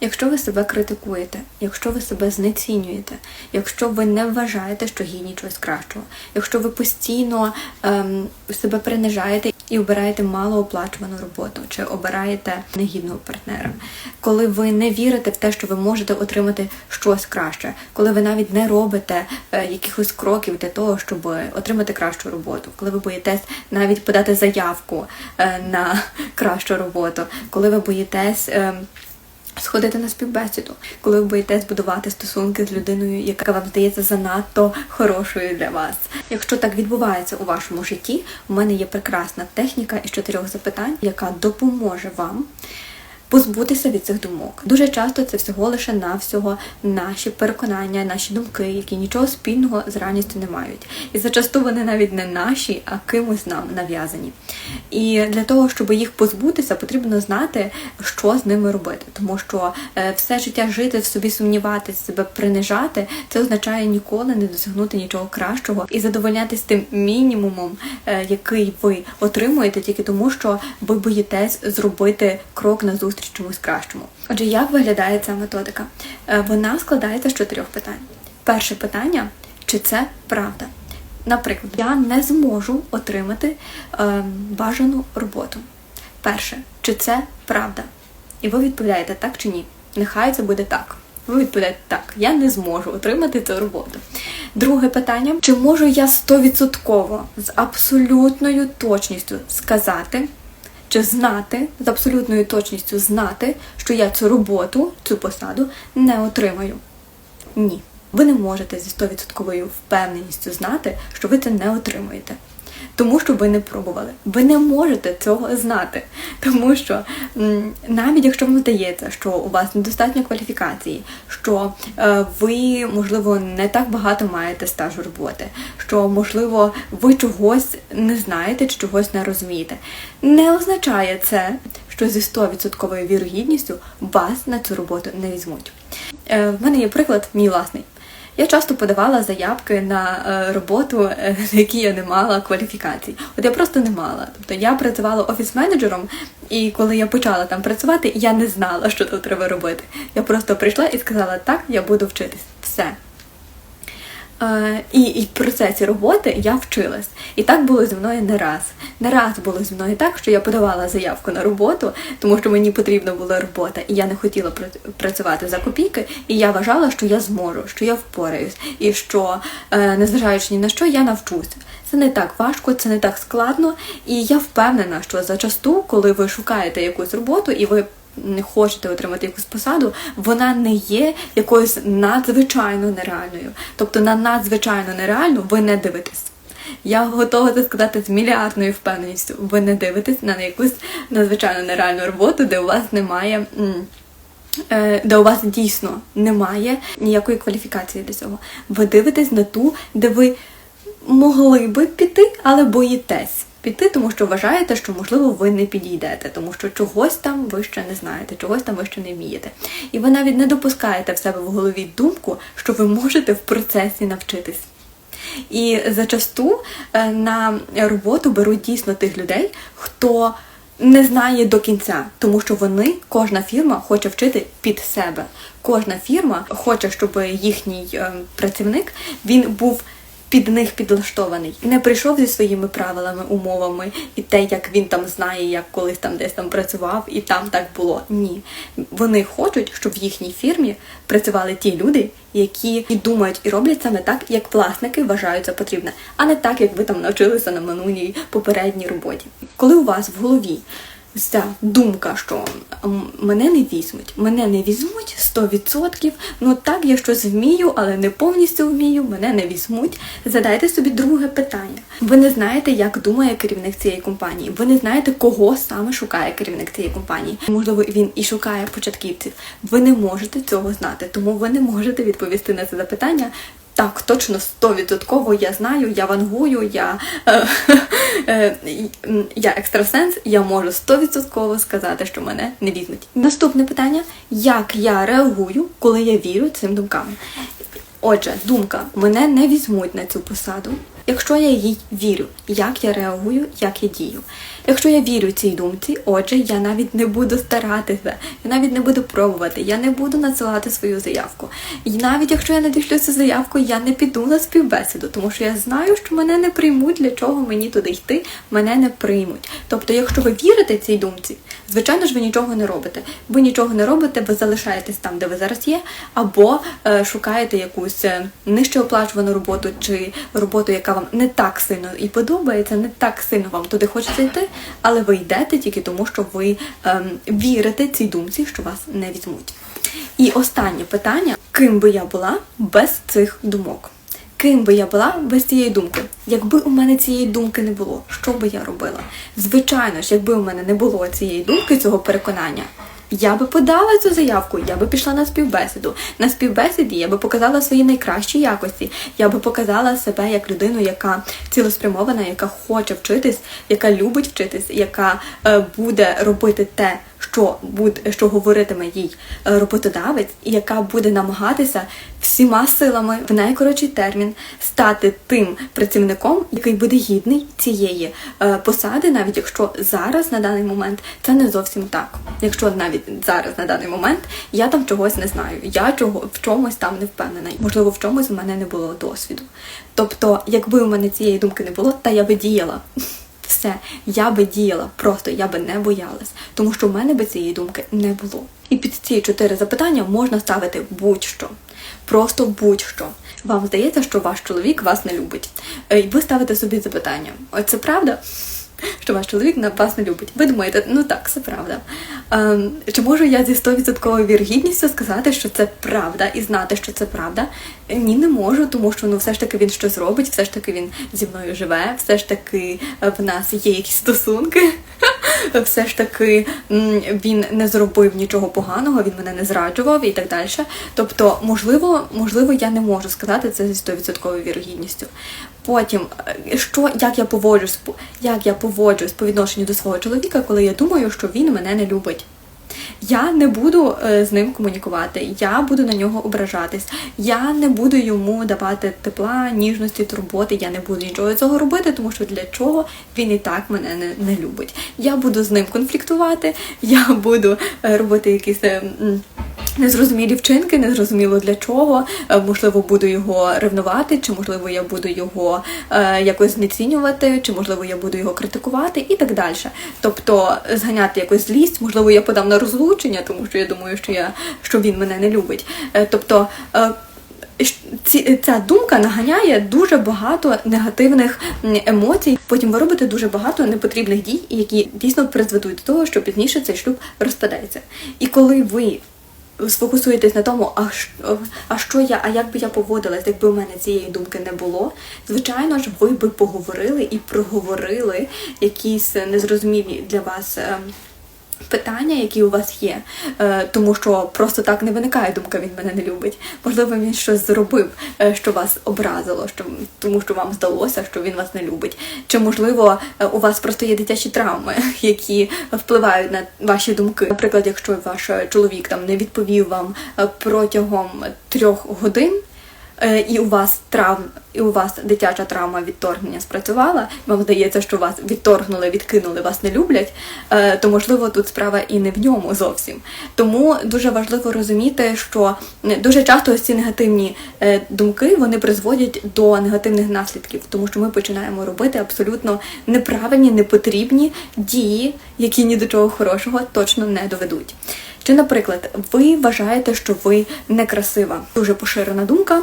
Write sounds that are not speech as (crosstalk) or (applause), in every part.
Якщо ви себе критикуєте, якщо ви себе знецінюєте, якщо ви не вважаєте, що гідні чогось кращого, якщо ви постійно ем, себе принижаєте і обираєте малооплачувану роботу, чи обираєте негідного партнера, коли ви не вірите в те, що ви можете отримати щось краще, коли ви навіть не робите е, якихось кроків для того, щоб отримати кращу роботу, коли ви боїтесь навіть подати заявку е, на (laughs) кращу роботу, коли ви боїтесь. ем, Сходити на співбесіду, коли ви боїтесь будувати стосунки з людиною, яка вам здається занадто хорошою для вас. Якщо так відбувається у вашому житті, у мене є прекрасна техніка із чотирьох запитань, яка допоможе вам позбутися від цих думок. Дуже часто це всього лише навсього наші переконання, наші думки, які нічого спільного з реальністю не мають. І зачасту вони навіть не наші, а кимось нам нав'язані. І для того, щоб їх позбутися, потрібно знати, що з ними робити. Тому що е, все життя жити в собі, сумніватися, себе принижати, це означає ніколи не досягнути нічого кращого і задовольнятися тим мінімумом, е, який ви отримуєте, тільки тому, що ви боїтесь зробити крок назустріч чомусь кращому. Отже, як виглядає ця методика? Е, Вона складається з чотирьох питань. Перше питання чи це правда? Наприклад, я не зможу отримати е, бажану роботу. Перше, чи це правда? І ви відповідаєте так чи ні. Нехай це буде так. Ви відповідаєте так, я не зможу отримати цю роботу. Друге питання: чи можу я стовідсотково з абсолютною точністю сказати, чи знати, з абсолютною точністю знати, що я цю роботу, цю посаду не отримаю? Ні. Ви не можете зі 100% впевненістю знати, що ви це не отримуєте. Тому що ви не пробували. Ви не можете цього знати. Тому що навіть якщо вам здається, що у вас недостатньо кваліфікації, що е, ви, можливо, не так багато маєте стажу роботи, що, можливо, ви чогось не знаєте чи чогось не розумієте, не означає це, що зі 100% вірогідністю вас на цю роботу не візьмуть. Е, в мене є приклад, мій власний. Я часто подавала заявки на е, роботу, е, на які я не мала кваліфікацій. От я просто не мала. Тобто я працювала офіс-менеджером, і коли я почала там працювати, я не знала, що тут треба робити. Я просто прийшла і сказала, так, я буду вчитись. Все. Е, і, і в процесі роботи я вчилась. І так було зі мною не раз. Не раз було зі мною так, що я подавала заявку на роботу, тому що мені потрібна була робота, і я не хотіла пра- працювати за копійки, і я вважала, що я зможу, що я впораюсь, і що, е, незважаючи ні на що, я навчуся. Це не так важко, це не так складно, і я впевнена, що зачасту, коли ви шукаєте якусь роботу і ви хочете отримати якусь посаду, вона не є якоюсь надзвичайно нереальною. Тобто на надзвичайно нереальну ви не дивитесь. Я готова це сказати з мільярдною впевненістю. Ви не дивитесь на якусь надзвичайно нереальну роботу, де у вас немає. е, Де у вас дійсно немає ніякої кваліфікації до цього. Ви дивитесь на ту, де ви могли би піти, але боїтесь піти, тому що вважаєте, що можливо ви не підійдете, тому що чогось там ви ще не знаєте, чогось там ви ще не вмієте. І ви навіть не допускаєте в себе в голові думку, що ви можете в процесі навчитись. І зачасту е, на роботу беруть дійсно тих людей, хто не знає до кінця, тому що вони, кожна фірма хоче вчити під себе. Кожна фірма хоче, щоб їхній е, працівник він був під них підлаштований, не прийшов зі своїми правилами, умовами і те, як він там знає, як колись там десь там працював, і там так було. Ні. Вони хочуть, щоб в їхній фірмі працювали ті люди, які і думають і роблять саме так, як власники вважають за потрібне, а не так, як ви там навчилися на минулій попередній роботі. Коли у вас в голові ця думка, що мене не візьмуть, мене не візьмуть 100%, ну так, я щось вмію, але не повністю вмію, мене не візьмуть. Задайте собі друге питання. Ви не знаєте, як думає керівник цієї компанії. Ви не знаєте, кого саме шукає керівник цієї компанії. Можливо, він і шукає початківців. Ви не можете цього знати, тому ви не можете відповісти на це запитання. Так, точно стовідсотково я знаю, я вангую, я, е, (laughs) е, я екстрасенс, я можу стовідсотково сказати, що мене не візьмуть. Наступне питання: як я реагую, коли я вірю цим думкам? Отже, думка, мене не візьмуть на цю посаду. якщо я їй вірю, як я реагую, як я дію. Якщо я вірю цій думці, отже, я навіть не буду старатися, я навіть не буду пробувати, я не буду надсилати свою заявку. І навіть якщо я надішлю цю заявку, я не піду на співбесіду, тому що я знаю, що мене не приймуть, для чого мені туди йти, мене не приймуть. Тобто, якщо ви вірите цій думці, звичайно ж, ви нічого не робите. Ви нічого не робите, ви залишаєтесь там, де ви зараз є, або е, шукаєте якусь е, нижче оплачувану роботу чи роботу, яка вам не так сильно і подобається, не так сильно вам туди хочеться йти, але ви йдете тільки тому, що ви ем, вірите цій думці, що вас не візьмуть. І останнє питання: ким би я була без цих думок? Ким би я була без цієї думки? Якби у мене цієї думки не було, що би я робила? Звичайно ж, якби у мене не було цієї думки, цього переконання, я би подала цю заявку, я би пішла на співбесіду. На співбесіді я би показала свої найкращі якості. Я би показала себе як людину, яка цілеспрямована, яка хоче вчитись, яка любить вчитись, яка е, буде робити те, що буде, що говоритиме їй е, роботодавець, і яка буде намагатися всіма силами в найкоротший термін стати тим працівником, який буде гідний цієї е, посади, навіть якщо зараз на даний момент це не зовсім так. Якщо навіть зараз на даний момент я там чогось не знаю, я чого в чомусь там не впевнена, можливо, в чомусь у мене не було досвіду. Тобто, якби у мене цієї думки не було, та я би діяла. Все, я би діяла, просто я би не боялась, тому що в мене би цієї думки не було. І під ці чотири запитання можна ставити будь-що. Просто будь-що. Вам здається, що ваш чоловік вас не любить. Е, І ви ставите собі запитання: Оце це правда? Що ваш чоловік на вас не любить. Ви думаєте, ну так, це правда. Ем, чи можу я зі 100% віргідністю сказати, що це правда, і знати, що це правда? Ні, не можу, тому що ну все ж таки він щось робить, все ж таки він зі мною живе, все ж таки е, в нас є якісь стосунки. (laughs) Все ж таки він не зробив нічого поганого, він мене не зраджував і так далі. Тобто, можливо, можливо, я не можу сказати це зі 100% вірогідністю. Потім, е, що як я поводжусь, по- як я поводжусь по відношенню до свого чоловіка, коли я думаю, що він мене не любить. Я не буду е, з ним комунікувати, я буду на нього ображатись, я не буду йому давати тепла, ніжності, турботи, я не буду нічого цього робити, тому що для чого він і так мене не, не любить. Я буду з ним конфліктувати, я буду е, робити якісь. Незрозумілі вчинки, незрозуміло для чого. Е, Можливо, буду його ревнувати, чи можливо я буду його е, якось знецінювати, чи можливо я буду його критикувати і так далі. Тобто зганяти якусь злість, можливо, я подам на розлучення, тому що я думаю, що я що він мене не любить. Е, тобто. ці, ця думка наганяє дуже багато негативних емоцій. Потім ви робите дуже багато непотрібних дій, які дійсно призведуть до того, що пізніше цей шлюб розпадеться. І коли ви сфокусуєтесь на тому, а що, а що я, а як би я поводилась, якби у мене цієї думки не було, звичайно ж, ви би поговорили і проговорили якісь незрозумілі для вас. Питання, які у вас є, е, тому що просто так не виникає думка, він мене не любить. Можливо, він щось зробив, е, що вас образило, що тому що вам здалося, що він вас не любить. Чи можливо е, у вас просто є дитячі травми, (laughs) які впливають на ваші думки? Наприклад, якщо ваш чоловік там не відповів вам протягом трьох годин. І у вас травм, і у вас дитяча травма відторгнення спрацювала, вам здається, що вас відторгнули, відкинули, вас не люблять, е, то можливо тут справа і не в ньому зовсім. Тому дуже важливо розуміти, що дуже часто ось ці негативні е, думки вони призводять до негативних наслідків, тому що ми починаємо робити абсолютно неправильні, непотрібні дії, які ні до чого хорошого точно не доведуть. Чи, наприклад, ви вважаєте, що ви некрасива? Дуже поширена думка.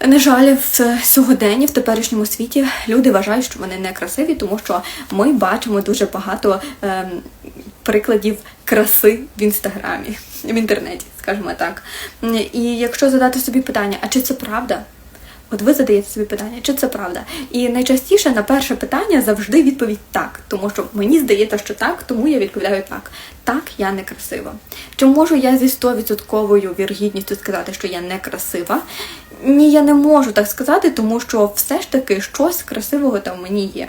На жаль, в сьогоденні, в теперішньому світі, люди вважають, що вони не красиві, тому що ми бачимо дуже багато ем, прикладів краси в інстаграмі, в інтернеті, скажімо так. І якщо задати собі питання, а чи це правда? От ви задаєте собі питання, чи це правда? І найчастіше на перше питання завжди відповідь так, тому що мені здається, що так, тому я відповідаю так. Так, я не красива. Чи можу я зі 100% вірогідністю сказати, що я не красива? Ні, я не можу так сказати, тому що все ж таки щось красивого там мені є.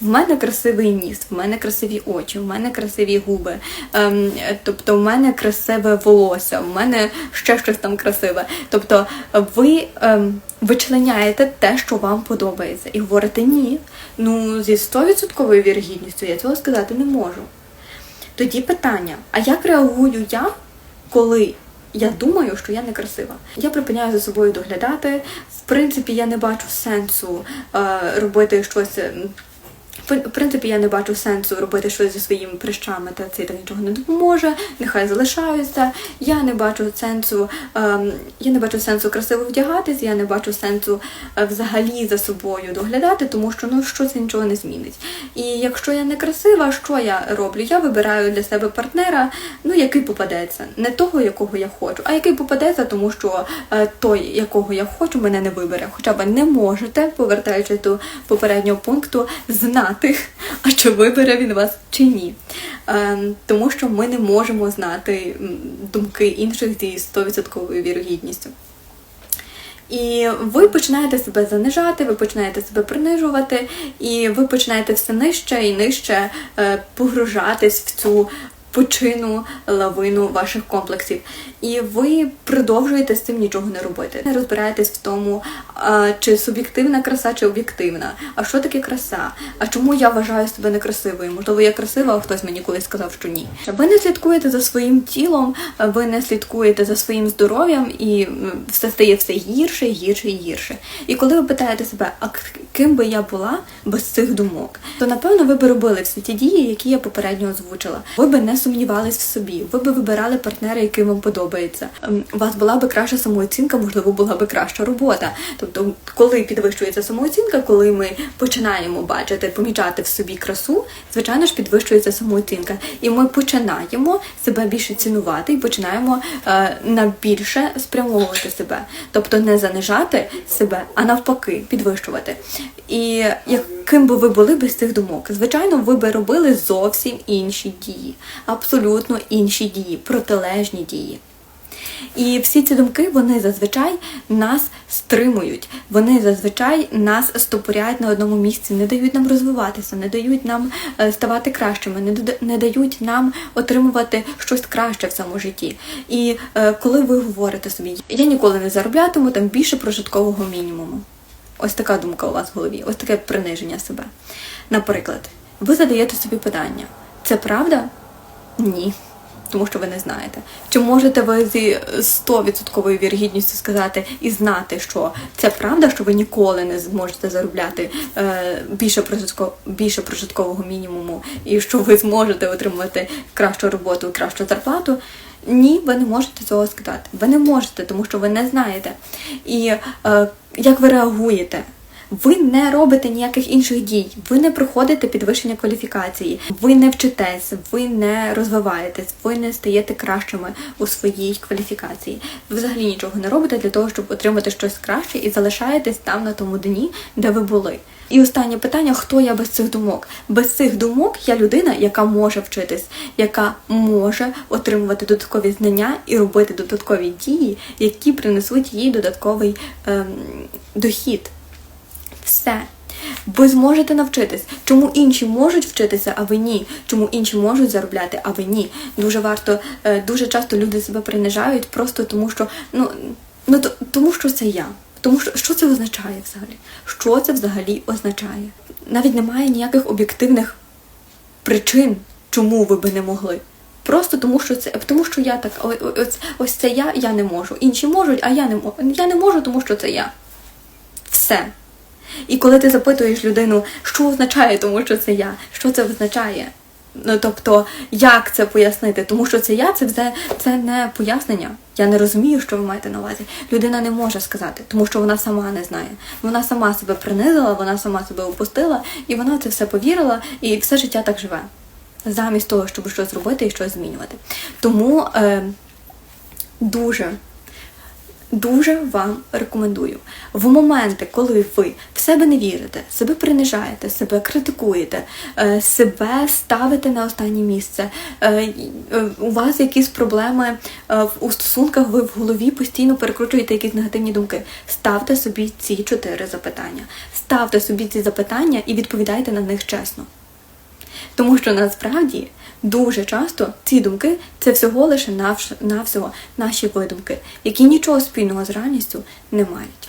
В мене красивий ніс, в мене красиві очі, в мене красиві губи, ем, тобто в мене красиве волосся, в мене ще щось там красиве. Тобто ви ем, вичленяєте те, що вам подобається, і говорите ні. Ну, зі 100% вірогідністю я цього сказати не можу. Тоді питання: а як реагую я, коли я думаю, що я некрасива? Я припиняю за собою доглядати. В принципі, я не бачу сенсу е, робити щось. В принципі, я не бачу сенсу робити щось зі своїми прищами, та це так нічого не допоможе, нехай залишаються. Я не бачу сенсу, ем, я не бачу сенсу красиво вдягатись, я не бачу сенсу е, взагалі за собою доглядати, тому що ну що це нічого не змінить. І якщо я не красива, що я роблю? Я вибираю для себе партнера, ну який попадеться, не того, якого я хочу, а який попадеться, тому що е, той, якого я хочу, мене не вибере. Хоча ви не можете, повертаючись до попереднього пункту, знати, а чи вибере він вас чи ні. Ем, тому що ми не можемо знати думки інших зі 100% вірогідністю. І ви починаєте себе занижати, ви починаєте себе принижувати, і ви починаєте все нижче і нижче е, погружатись в цю пучину, лавину ваших комплексів. І ви продовжуєте з цим нічого не робити. Не розбираєтесь в тому, чи суб'єктивна краса, чи об'єктивна. А що таке краса? А чому я вважаю себе некрасивою? Можливо, я красива, а хтось мені колись сказав, що ні. Ви не слідкуєте за своїм тілом, ви не слідкуєте за своїм здоров'ям, і все стає все гірше, гірше і гірше. І коли ви питаєте себе, а ким би я була без цих думок, то напевно ви би робили всі ті дії, які я попередньо озвучила. Ви би не сумнівались в собі, ви би вибирали партнера, який вам подобається. Ем, У вас була би краща самооцінка, можливо, була би краща робота. Тобто, коли підвищується самооцінка, коли ми починаємо бачити, помічати в собі красу, звичайно ж підвищується самооцінка, і ми починаємо себе більше цінувати і починаємо е, на більше спрямовувати себе, тобто не занижати себе, а навпаки, підвищувати. І яким би ви були без цих думок? Звичайно, ви би робили зовсім інші дії, абсолютно інші дії, протилежні дії. І всі ці думки вони зазвичай нас стримують. Вони зазвичай нас стопоряють на одному місці, не дають нам розвиватися, не дають нам е, ставати кращими, не дають нам отримувати щось краще в цьому житті. І е, коли ви говорите собі, я ніколи не зароблятиму там більше прожиткового мінімуму. Ось така думка у вас в голові, ось таке приниження себе. Наприклад, ви задаєте собі питання: це правда? Ні. Тому що ви не знаєте. Чи можете ви зі 100% вірогідністю сказати і знати, що це правда, що ви ніколи не зможете заробляти е, більше, прожитко- більше прожиткового мінімуму, і що ви зможете отримувати кращу роботу кращу зарплату? Ні, ви не можете цього сказати. Ви не можете, тому що ви не знаєте. І е, як ви реагуєте? Ви не робите ніяких інших дій, ви не проходите підвищення кваліфікації, ви не вчитесь, ви не розвиваєтесь, ви не стаєте кращими у своїй кваліфікації. Ви взагалі нічого не робите для того, щоб отримати щось краще і залишаєтесь там на тому дні, де ви були. І останнє питання: хто я без цих думок? Без цих думок я людина, яка може вчитись, яка може отримувати додаткові знання і робити додаткові дії, які принесуть їй додатковий ем, дохід. Все. Ви зможете навчитись. Чому інші можуть вчитися, а ви ні? Чому інші можуть заробляти, а ви ні? Дуже варто, е, дуже часто люди себе принижають просто тому, що ну, ну то- тому що це я. Тому що що це означає взагалі? Що це взагалі означає? Навіть немає ніяких об'єктивних причин, чому ви би не могли. Просто тому, що це тому, що я так, ось, ось це я, я не можу. Інші можуть, а я не можу. Я не можу, тому що це я. Все. І коли ти запитуєш людину, що означає, тому що це я, що це означає? Ну тобто, як це пояснити? Тому що це я, це все це не пояснення. Я не розумію, що ви маєте на увазі. Людина не може сказати, тому що вона сама не знає. Вона сама себе принизила, вона сама себе опустила, і вона це все повірила, і все життя так живе. Замість того, щоб щось зробити і щось змінювати. Тому е, дуже Дуже вам рекомендую в моменти, коли ви в себе не вірите, себе принижаєте, себе критикуєте, е, себе ставите на останнє місце. е, е, У вас якісь проблеми у стосунках, ви в голові постійно перекручуєте якісь негативні думки. Ставте собі ці чотири запитання. Ставте собі ці запитання і відповідайте на них чесно. Тому що насправді дуже часто ці думки це всього лише навсього наші видумки, які нічого спільного з реальністю не мають.